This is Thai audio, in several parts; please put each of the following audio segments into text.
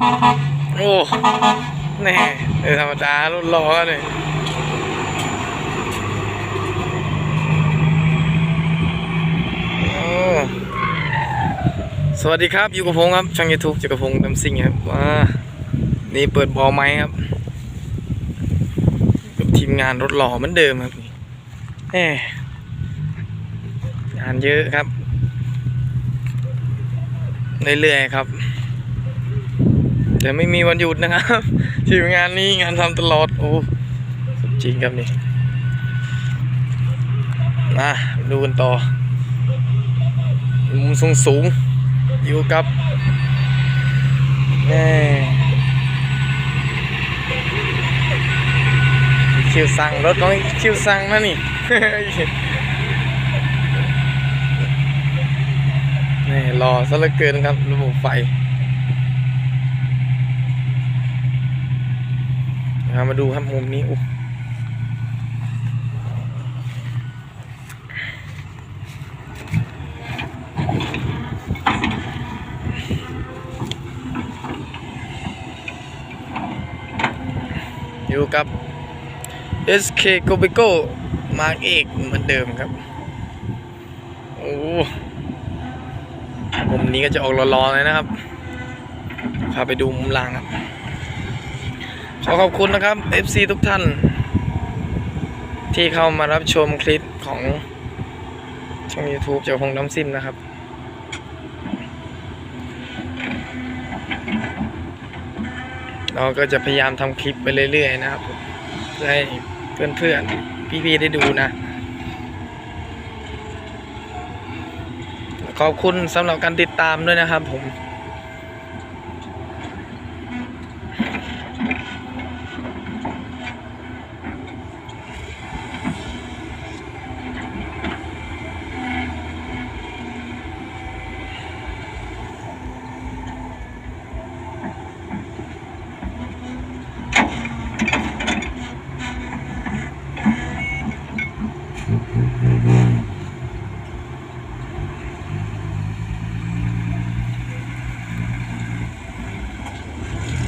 โอ้แน่เออธรรมดารถล้อเนี่ยสวัสดีครับ อยู่กับผมครับ ช่องยูทูบจักรพงศ์ดำซิงครับว้านี่เปิดบอไม้ครับกับทีมงานรถหล่อเหมือนเดิมครับแหมงานเยอะครับ เรื่อยๆครับ แต่ไม่มีวันหยุดนะครับทีมงานนี้งานทำตลอดโอ้จริงครับนี่มาดูกันต่อมุมสูงสูงอยู่กับแม่คิวสั่งรถของคิวสั่งนะนี่นี่รอซะเหลือเกินครับระบบไฟ มาดูครับมุมนี้อุ๊ยอยู่กับ SK g o b i g o มาร์กเอกเหมือนเดิมครับ โอ้มุมนี้ก็จะออกร้อนๆเลยนะครับ พาไปดูมุมล่างครับ อขอบคุณนะครับ FC ทุกท่าน ที่เข้ามารับชมคลิปของช่อง YouTube เจ้าของน้ำซิมนะครับ เราก็จะพยายามทำคลิปไปเรื่อยๆนะครับเพื่อให้เพื่อนๆ พี่ๆ ได้ดูนะ ขอบคุณสำหรับการติดตามด้วยนะครับผม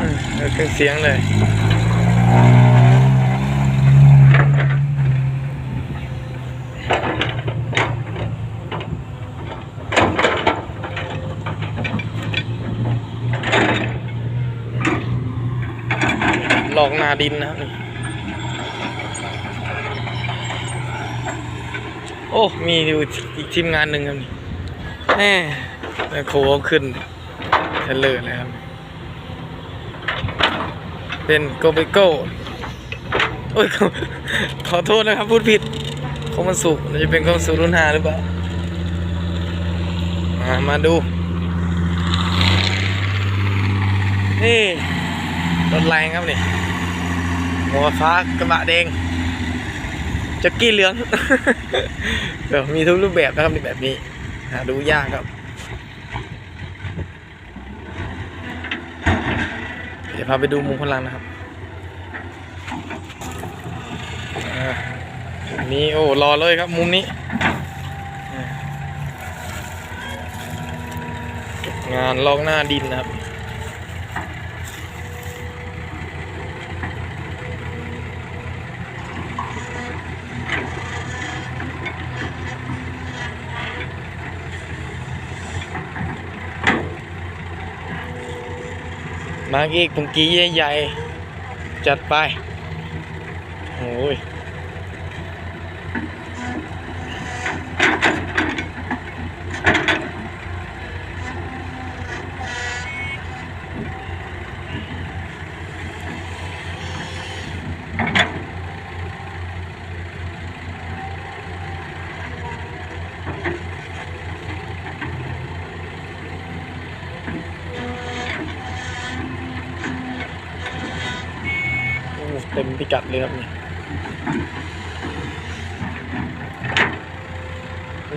อืมเออเครื่องเสียงเลยหลอกนาดินนะครับนี่โอ้ มีอยู่อีกทีมงานหนึ่งครับนี่แหมแม่โคเอาขึ้นเทรลเลอร์เลยครับ เป็นโกเบโก้โอ้ยขอโทษนะครับ พูดผิดคงมันสุกจะเป็นคงสุรุ่นห้าหรือเปล่ามามาดู นี่รถแรงครับนี่หัวฟ้ากระบะแดงจ็กกี้เหลืองเดี๋ยวมีทุกรูปแบบนะครับในแบบนี้หาดูยากครับ ดี๋ยวพาไปดูมุมพลังนะครับอ่ามุมนี้โอ้รอเลยครับมุมนี้งานลอกหน้าดินนะครับ มาอีกตรงกี้ใหญ่ๆ จัดไปโอ้ย เต็มพิกัดเลยครับนี่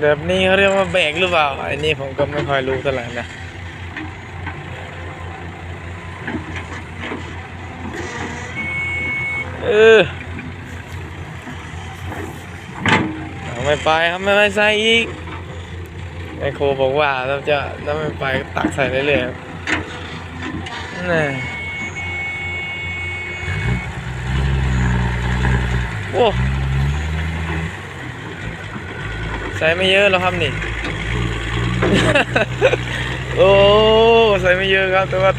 แบบนี้เขาเรียกว่าแบกหรือเปล่าไอันนี้ผมก็ไม่ค่อยรู้เท่าไหร่นะเออไม่ไปครับไม่ไปใส่อีกไอโคบอกว่าเราจะถ้าไม่ไปตักใส่เรื่อยๆนี่ โอ้ใส่ไม่เยอะแล้วครับนี่ โอ้ใส่ไม่เยอะครับ แต่ว่า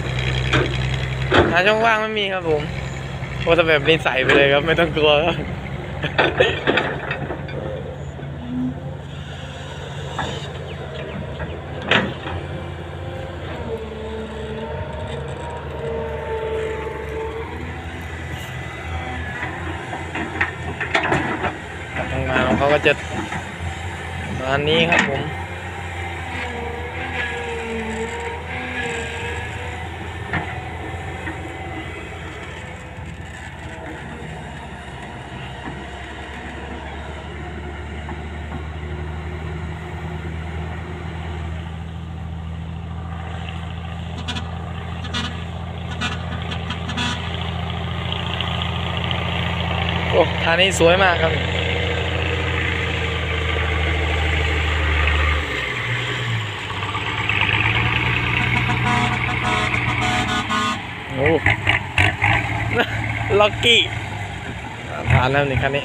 หาช่องว่างไม่มีครับผมโอ้แต่แบบนี้ใส่ไปเลยครับ ไม่ต้องกลัวครับ ทำงานของเขาก็ จะประมาณนี้ครับผมโอ้ทางนี้สวยมากครับ ล็อกกี้ผ่านแล้วนี่คันนี้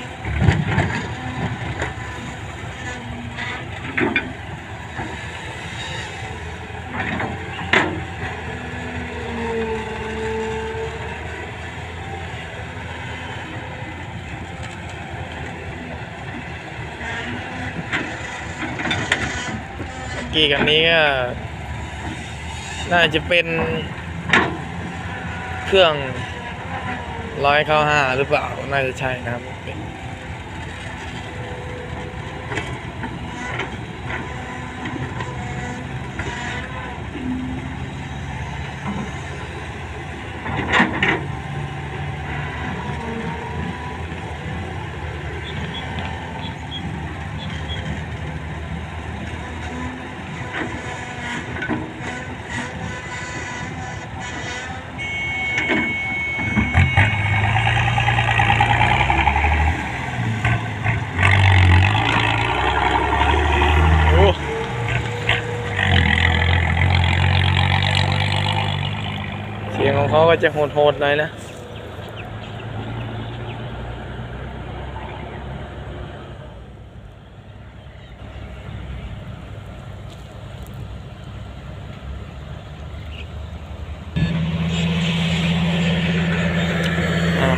กกี้คันนี้ก็น่าจะเป็น เครื่องร้อยเข้าห้าหรือเปล่า น่าจะใช่นะครับ ก็จะโหดๆหน่อยนะ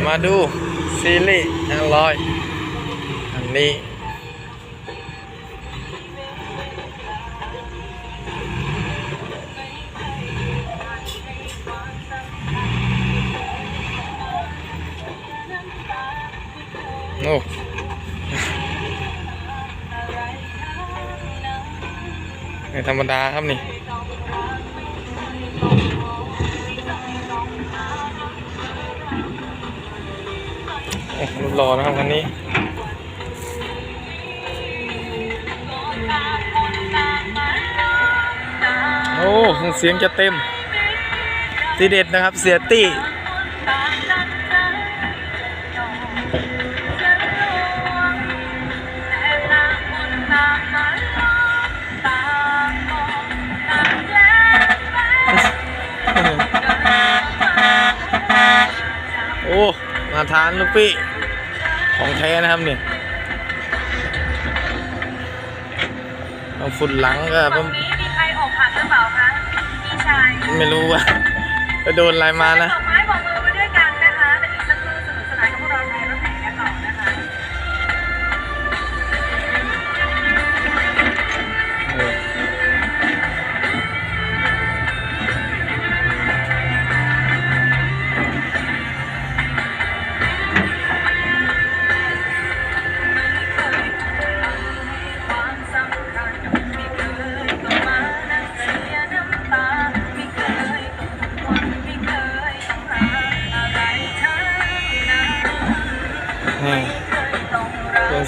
มาดูซีรีส์อร่อยอันนี้ โอ้ไม่ธรรมดาครับนี่โอ้รูปหล่อนะครับคันนี้โอ้เสียงจะเต็ม ทีเด็ดนะครับเสียตี้ ทานลูกพี่ของแท้นะครับเนี่ยเอาฝุ่นหลังก็ตผรมงนี้มีใครอกหักหรือเปล่าคะพี่ชายไม่รู้ว่าไปโดนอะไรมานะ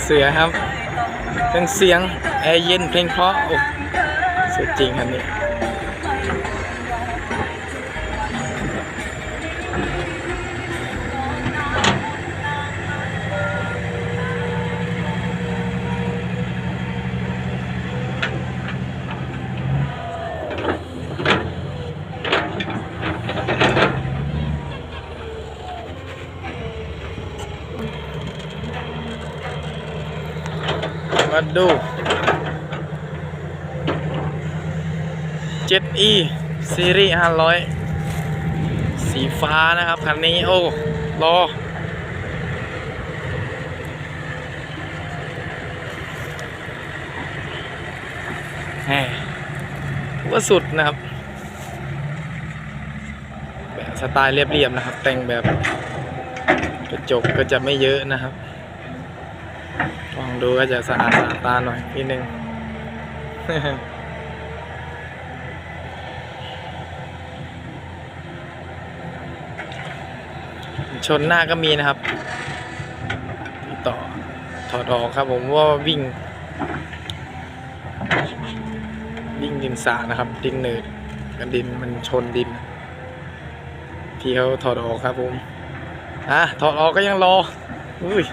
เสือครับเป็นเสียงแอร์เย็นเพลงเพราะโอ้สุดจริงคันนี้ มาดู 7e ซีรีส์500สีฟ้านะครับ คันนี้ โอ้รอแหมว่าสุดนะครับ แบบสไตล์เรียบๆนะครับ แต่งแบบกระจกก็จะไม่เยอะนะครับ ลองดูก็จะสะอาดสะอาดตาหน่อยนิดนึงชนหน้าก็มีนะครับตีต่อถอดออกครับผมว่าวิ่ง วิ่งดินสานะครับ ดินเนิดกันดินมันชนดิน ที่เขาถอดออกครับผมอะถอดออกก็ยังรออุ้ย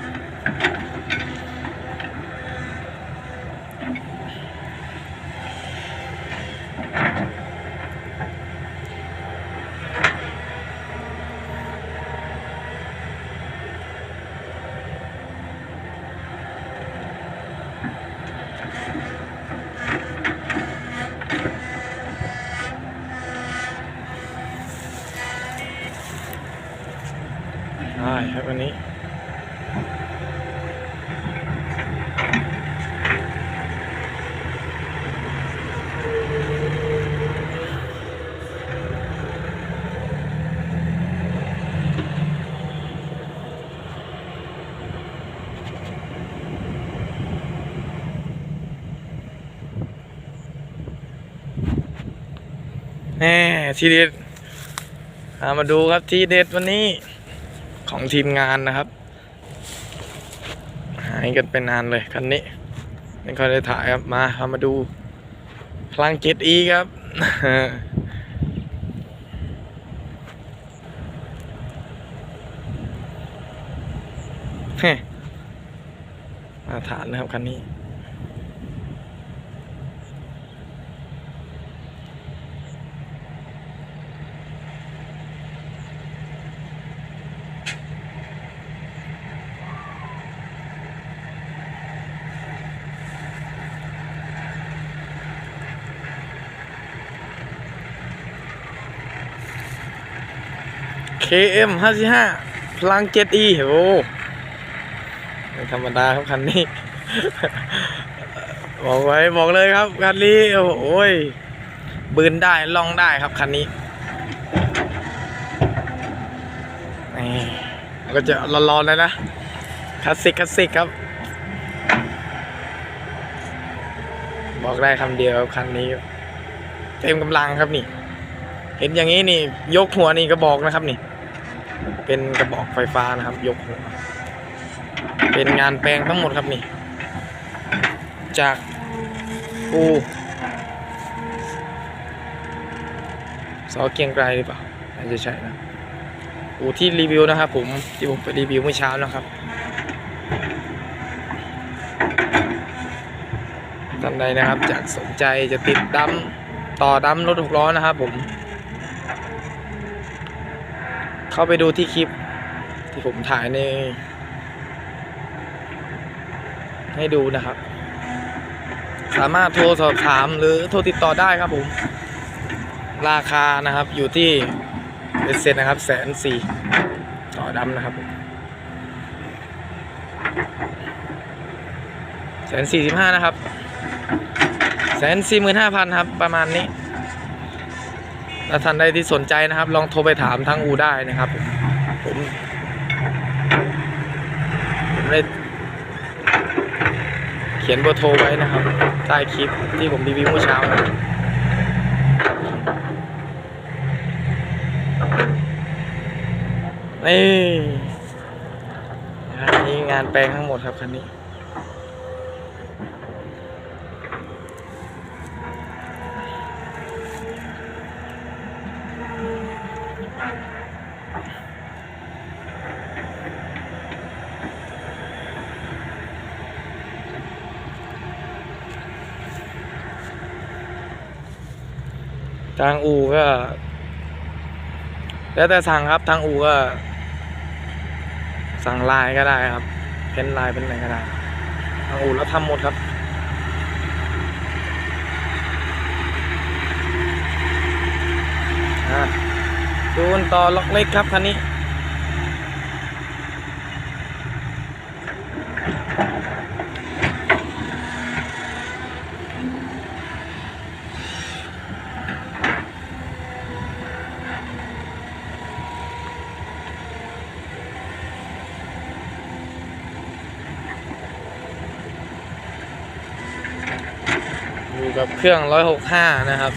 ทีเด็ดามาดูครับทีเด็ดวันนี้ของทีมงานนะครับ หายกันไปนานเลยคันนี้ไม่ค่อยได้ถ่ายครับมาเอามาดูพลังเจ็ดอีครับฮมาฐานนะครับคันนี้ KM 55พลัง 7E โอ้ไม่ธรรมดาครับคันนี้ บอกไว้บอกเลยครับคันนี้โอ้ยบืนได้ล่องได้ครับคันนี้นี่ก็จะร้อนๆเลยนะคลาสสิกคลาสสิกครับ บอกได้คำเดียวครับคันนี้ เต็มกำลังครับนี่ เห็นอย่างนี้นี่ ยกหัวนี่กระบอกนะครับนี่ เป็นกระบอกไฟฟ้านะครับ ยก เป็นงานแปลงทั้งหมดครับนี่ จากอูซอเกียงไกรหรือเปล่าน่าจะใช่นะอูที่รีวิวนะครับผมที่ผมไปรีวิวเมื่อเช้านะครับท่านใดนะครับจากสนใจจะติดดัมต่อดัมรถหกล้อนะครับผม เข้าไปดูที่คลิป ที่ผมถ่ายใน ให้ดูนะครับ สามารถโทรสอบถามหรือโทรติดต่อได้ครับผม ราคานะครับอยู่ที่เป็นเซ็นนะครับแสนสี่ต่อดำนะครับแสนสี่สิบห้านะครับแสนสี่หมื่นห้าพันครับ ประมาณนี้ ถ้าท่านใดที่สนใจนะครับ ลองโทรไปถามทางอูได้นะครับ ผมผมได้เขียนเบอร์โทรไว้นะครับใต้คลิปที่ผมรีวิวเมื่อเช้านะนี่นะครับนี่งานแปลงทั้งหมดครับคันนี้ ทางอูก็ แล้วแต่สั่งครับทางอูก็ สั่งลายก็ได้ครับ เป็นลายเป็นอะไรก็ได้ ทางอู่แล้วทำหมดครับจูนต่อล็อกเล็กครับคันนี้ อยู่กับเครื่อง165นะครับ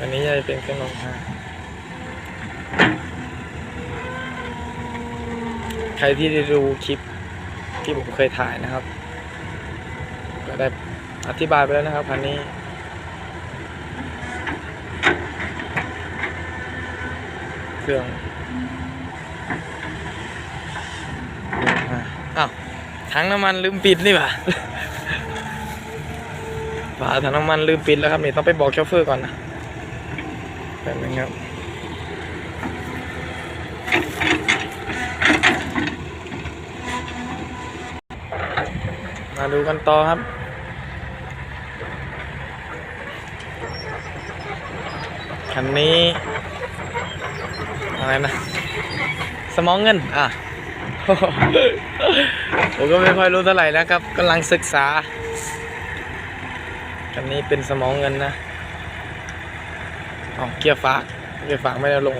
อันนี้จะเป็นเครื่อง165ใครที่ได้ดูคลิปที่ผมเคยถ่ายนะครับ ก็ได้อธิบายไปแล้วนะครับคันนี้เครื่องอ้าวถังน้ำมันลืมปิดนี่หว่าฝา ถังน้ำมันลืมปิดแล้วครับนี่ต้องไปบอกโชเฟอร์ก่อนนะแป๊บนึงครับมาดูกันต่อครับคันนี้อะไรนะสมองเงินอะผมก็ไม่ค่อยรู้เท่าไหร่นะครับกำลังศึกษา นนี้เป็นสมองเงินนะอ๋อเกียร์ฝากเกียร์ฝากไม่ได้ลง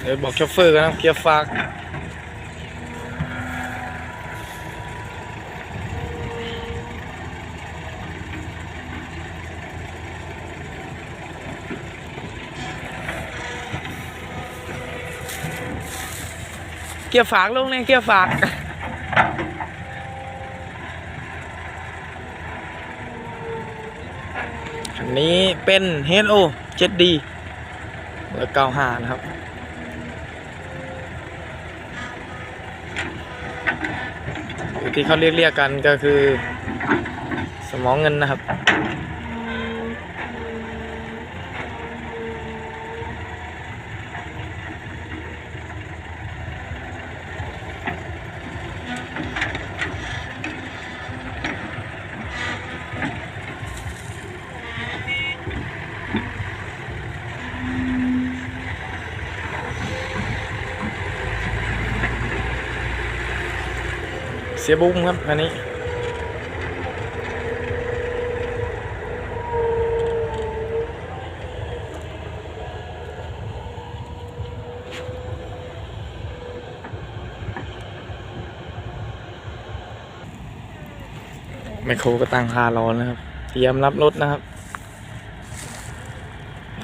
เดี๋ยวบอกโชเฟอร์กันนะเกียร์ฝากเกียร์ฝากลงเลยเกียร์ฝาก นนี้เป็น HO 7D แล้ว95นะครับ ที่เขาเรียกเรียกกันก็คือสมองเงินนะครับ สียบุ้มครับอันนี้ไมโครก็ตั้งคารอนะครับ เตรียมรับรถนะครับ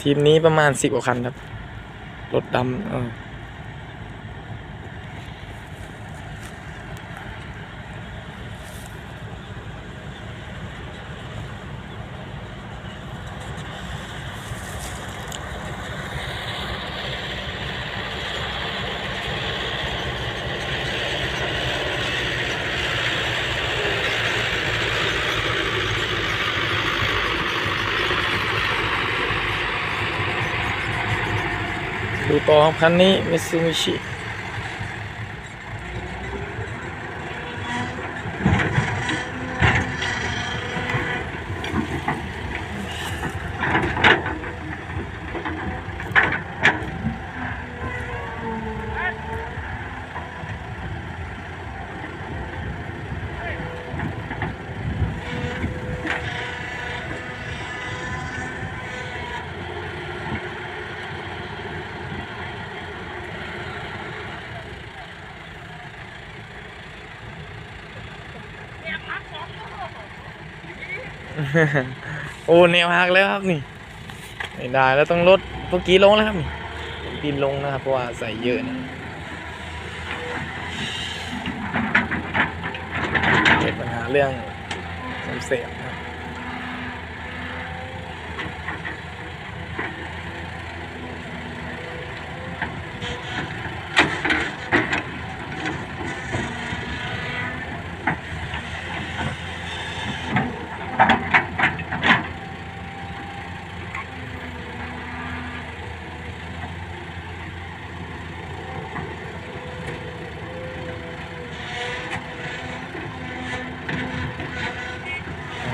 ทีมนี้ประมาณสิบกว่าคันครับ รถดำ ครับคันนี้มิซูมิชิ โอ้แนวหักแล้วครับนี่ไม่ได้แล้วต้องลดเมื่อกี้ลงแล้วครับนี่ดินลงนะครับเพราะว่าใส่เยอะนะเกิดปัญหาเรื่องเสพนะครับ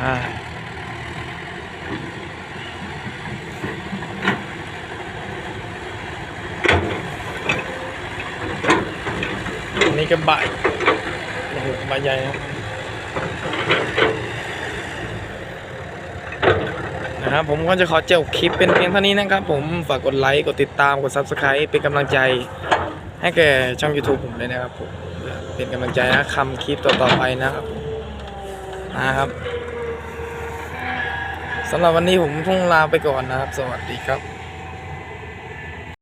อันนี้ก็ใบใหบ่ใหญ่ครับนะครับผมก็จะขอเจบคลิปเป็นเพียงเท่านี้นะครับ ผมฝากกดไลค์กดติดตามกด Subscribe เป็นกำลังใจให้แก่ช่อง YouTube ผมเลยนะครับผมเป็นกำลังใจนะคำคลิปต่อๆไปนะครับนะครับ สำหรับวันนี้ผมต้องลาไปก่อนนะครับ สวัสดีครับ